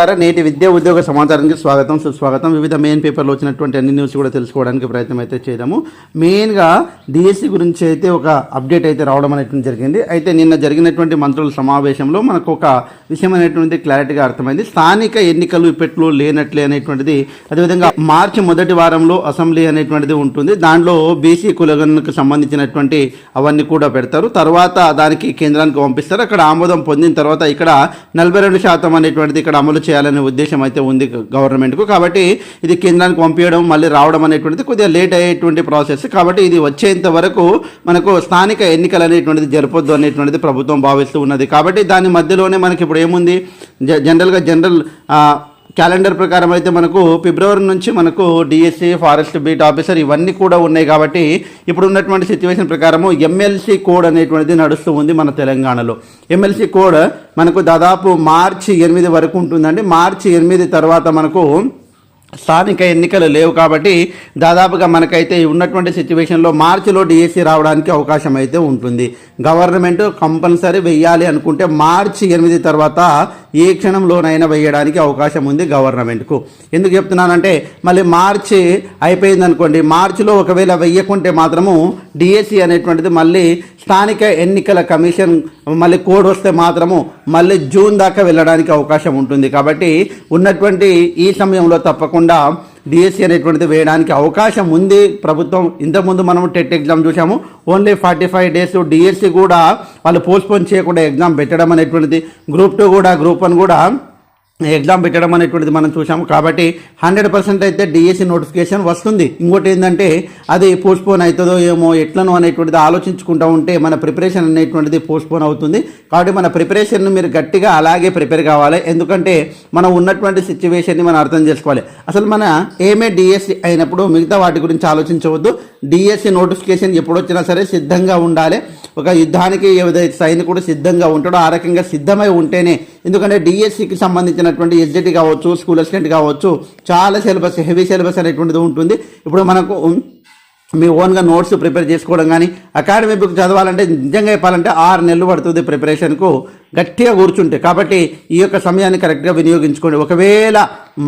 ద్వారా నేటి విద్యా ఉద్యోగ సమాచారానికి స్వాగతం సుస్వాగతం. వివిధ మెయిన్ పేపర్లో వచ్చినటువంటి అన్ని న్యూస్ కూడా తెలుసుకోవడానికి ప్రయత్నం అయితే చేద్దాము. మెయిన్గా డిఎస్సి గురించి అయితే ఒక అప్డేట్ అయితే రావడం అనేటువంటి జరిగింది. అయితే నిన్న జరిగినటువంటి మంత్రుల సమావేశంలో మనకు ఒక విషయం అనేటువంటి క్లారిటీగా అర్థమైంది. స్థానిక ఎన్నికలు ఇప్పట్లో లేనట్లే అనేటువంటిది అదేవిధంగా మార్చి మొదటి వారంలో అసెంబ్లీ అనేటువంటిది ఉంటుంది. దాంట్లో బీసీ కులగణకు సంబంధించినటువంటి అవన్నీ కూడా పెడతారు. తర్వాత దానికి కేంద్రానికి పంపిస్తారు. అక్కడ ఆమోదం పొందిన తర్వాత ఇక్కడ నలభై రెండు శాతం అనేటువంటిది ఇక్కడ అమలు చేయాలనే ఉద్దేశం అయితే ఉంది గవర్నమెంట్కు. కాబట్టి ఇది కేంద్రానికి పంపించడం మళ్ళీ రావడం అనేటువంటిది కొద్దిగా లేట్ అయ్యేటువంటి ప్రాసెస్. కాబట్టి ఇది వచ్చేంత వరకు మనకు స్థానిక ఎన్నికలు అనేటువంటిది జరపొద్దు అనేటువంటిది ప్రభుత్వం భావిస్తూ ఉన్నది. కాబట్టి దాని మధ్యలోనే మనకి ఇప్పుడు ఏముంది జ- జనరల్గా జనరల్ క్యాలెండర్ ప్రకారం అయితే మనకు ఫిబ్రవరి నుంచి మనకు డిఎస్సి ఫారెస్ట్ బీట్ ఆఫీసర్ ఇవన్నీ కూడా ఉన్నాయి కాబట్టి ఇప్పుడు ఉన్నటువంటి సిచ్యువేషన్ ప్రకారము ఎమ్మెల్సీ కోడ్ అనేటువంటిది నడుస్తూ ఉంది మన తెలంగాణలో. ఎమ్మెల్సీ కోడ్ మనకు దాదాపు మార్చి ఎనిమిది వరకు ఉంటుందండి. మార్చి ఎనిమిది తర్వాత మనకు స్థానిక ఎన్నికలు లేవు కాబట్టి దాదాపుగా మనకైతే ఉన్నటువంటి సిచ్యువేషన్లో మార్చిలో డిఎస్సి రావడానికి అవకాశం అయితే ఉంటుంది. గవర్నమెంట్ కంపల్సరీ వెయ్యాలి అనుకుంటే మార్చి ఎనిమిది తర్వాత ఏ క్షణంలోనైనా వేయడానికి అవకాశం ఉంది గవర్నమెంట్కు. ఎందుకు చెప్తున్నానంటే మళ్ళీ మార్చి అయిపోయింది అనుకోండి మార్చిలో ఒకవేళ వెయ్యకుంటే మాత్రము డిఎస్సి అనేటువంటిది మళ్ళీ స్థానిక ఎన్నికల కమిషన్ మళ్ళీ కోడ్ వస్తే మాత్రము మళ్ళీ జూన్ దాకా వెళ్ళడానికి అవకాశం ఉంటుంది. కాబట్టి ఉన్నటువంటి ఈ సమయంలో తప్పకుండా డిఎస్సి అనేటువంటిది వేయడానికి అవకాశం ఉంది. ప్రభుత్వం ఇంతకుముందు మనం టెట్ ఎగ్జామ్ చూసాము only forty five days DSC కూడా వాళ్ళు పోస్ట్పోన్ చేయకుండా ఎగ్జామ్ పెట్టడం అనేటువంటిది. గ్రూప్ టూ కూడా గ్రూప్ వన్ కూడా ఎగ్జామ్ పెట్టడం అనేటువంటిది మనం చూసాము కాబట్టి హండ్రెడ్ పర్సెంట్ అయితే డిఎస్సి నోటిఫికేషన్ వస్తుంది. ఇంకోటి ఏంటంటే అది పోస్ట్పోన్ అవుతుందో ఏమో ఎట్లనో అనేటువంటిది ఆలోచించుకుంటూ ఉంటే మన ప్రిపరేషన్ అనేటువంటిది పోస్ట్పోన్ అవుతుంది. కాబట్టి మన ప్రిపరేషన్ను మీరు గట్టిగా అలాగే ప్రిపేర్ కావాలి. ఎందుకంటే మనం ఉన్నటువంటి సిచ్యువేషన్ని మనం అర్థం చేసుకోవాలి. అసలు మన ఏమే డిఎస్సి అయినప్పుడు మిగతా వాటి గురించి ఆలోచించవద్దు. డిఎస్సి నోటిఫికేషన్ ఎప్పుడొచ్చినా సరే సిద్ధంగా ఉండాలి. ఒక యుద్ధానికి ఏదైతే సైనికుడు సిద్ధంగా ఉంటాడో ఆ రకంగా సిద్ధమై ఉంటేనే. ఎందుకంటే డిఎస్సికి సంబంధించిన సంబంధించినటువంటి ఎస్జెటి కావచ్చు స్కూల్ అసిస్టెంట్ కావచ్చు చాలా సిలబస్ హెవీ సిలబస్ అనేటువంటిది ఉంటుంది. ఇప్పుడు మనకు మీ ఓన్గా నోట్స్ ప్రిపేర్ చేసుకోవడం కానీ అకాడమీ బుక్ చదవాలంటే నిజంగా చెప్పాలంటే ఆరు నెలలు పడుతుంది ప్రిపరేషన్కు. గట్టిగా కూర్చుంటే కాబట్టి ఈ యొక్క సమయాన్ని కరెక్ట్గా వినియోగించుకోండి. ఒకవేళ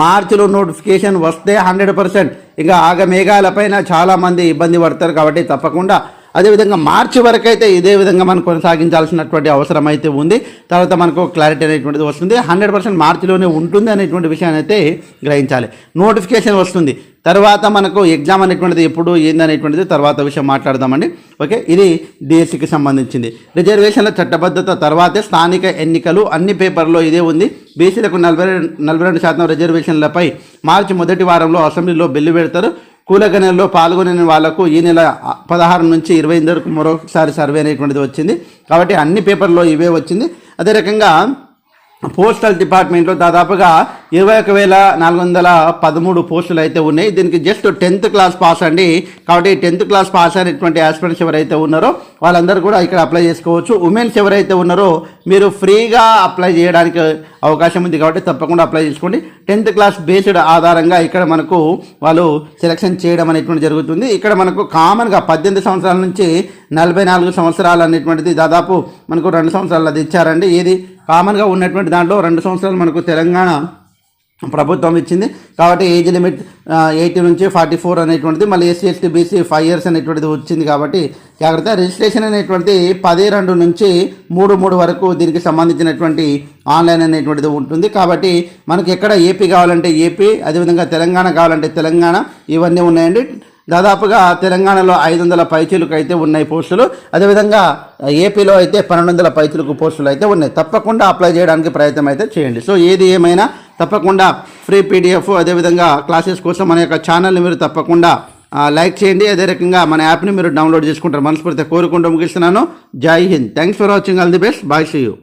మార్చిలో నోటిఫికేషన్ వస్తే హండ్రెడ్ పర్సెంట్. ఇంకా ఆగ మేఘాలపైన చాలామంది ఇబ్బంది పడతారు కాబట్టి తప్పకుండా అదేవిధంగా మార్చి వరకు అయితే ఇదే విధంగా మనం కొనసాగించాల్సినటువంటి అవసరం అయితే ఉంది. తర్వాత మనకు క్లారిటీ అనేటువంటిది వస్తుంది. హండ్రెడ్ పర్సెంట్ మార్చిలోనే ఉంటుంది అనేటువంటి విషయాన్ని అయితే గ్రహించాలి. నోటిఫికేషన్ వస్తుంది. తర్వాత మనకు ఎగ్జామ్ అనేటువంటిది ఎప్పుడు ఏందనేటువంటిది తర్వాత విషయం మాట్లాడదామండి. ఓకే? ఇది డిఎస్సికి సంబంధించింది. రిజర్వేషన్ల చట్టబద్ధత తర్వాతే స్థానిక ఎన్నికలు అన్ని పేపర్లో ఇదే ఉంది. బీసీలకు నలభై నలభై రెండు శాతం రిజర్వేషన్లపై మార్చి మొదటి వారంలో అసెంబ్లీలో బిల్లు పెడతారు. కూలగణంలో పాల్గొనే వాళ్ళకు ఈ నెల పదహారు నుంచి ఇరవై వరకు మరొకసారి సర్వే అనేటువంటిది వచ్చింది. కాబట్టి అన్ని పేపర్లో ఇవే వచ్చింది. అదే రకంగా పోస్టల్ డిపార్ట్మెంట్లో దాదాపుగా ఇరవై ఒక వేల నాలుగు వందల పదమూడు పోస్టులు అయితే ఉన్నాయి. దీనికి జస్ట్ టెన్త్ క్లాస్ పాస్ అండి. కాబట్టి టెన్త్ క్లాస్ పాస్ అయినటువంటి ఆస్పిరెంట్స్ ఎవరైతే ఉన్నారో వాళ్ళందరూ కూడా ఇక్కడ అప్లై చేసుకోవచ్చు. ఉమెన్స్ ఎవరైతే ఉన్నారో మీరు ఫ్రీగా అప్లై చేయడానికి అవకాశం ఉంది కాబట్టి తప్పకుండా అప్లై చేసుకోండి. టెన్త్ క్లాస్ బేస్డ్ ఆధారంగా ఇక్కడ మనకు వాళ్ళు సెలెక్షన్ చేయడం అనేటువంటి జరుగుతుంది. ఇక్కడ మనకు కామన్గా పద్దెనిమిది సంవత్సరాల నుంచి నలభై నాలుగు సంవత్సరాలు అనేటువంటిది దాదాపు మనకు రెండు సంవత్సరాలు అది ఇచ్చారండి. ఏది? కామన్గా ఉన్నటువంటి దాంట్లో రెండు సంవత్సరాలు మనకు తెలంగాణ ప్రభుత్వం ఇచ్చింది. కాబట్టి ఏజ్ లిమిట్ ఎయిటీ నుంచి ఫార్టీ ఫోర్ అనేటువంటిది మళ్ళీ SC ST BC five years అనేటువంటిది వచ్చింది కాబట్టి జాగ్రత్త. రిజిస్ట్రేషన్ అనేటువంటిది పది రెండు నుంచి మూడు మూడు వరకు దీనికి సంబంధించినటువంటి ఆన్లైన్ అనేటువంటిది ఉంటుంది. కాబట్టి మనకి ఎక్కడ ఏపీ కావాలంటే ఏపీ అదేవిధంగా తెలంగాణ కావాలంటే తెలంగాణ ఇవన్నీ ఉన్నాయండి. దాదాపుగా తెలంగాణలో ఐదు వందల పైచీలకు అయితే ఉన్నాయి పోస్టులు. అదేవిధంగా ఏపీలో అయితే పన్నెండు వందల పైచీలకు పోస్టులు అయితే ఉన్నాయి. తప్పకుండా అప్లై చేయడానికి ప్రయత్నం అయితే చేయండి. సో ఏది ఏమైనా తప్పకుండా ఫ్రీ పీడిఎఫ్ అదేవిధంగా క్లాసెస్ కోసం మన యొక్క ఛానల్ని మీరు తప్పకుండా లైక్ చేయండి. అదే రకంగా మన యాప్ని మీరు డౌన్లోడ్ చేసుకుంటారు. మనస్ఫూర్తిగా కోరుకుంటూ ముగిస్తున్నాను. Jai Hind. Thanks for watching. All the best. Bye see you.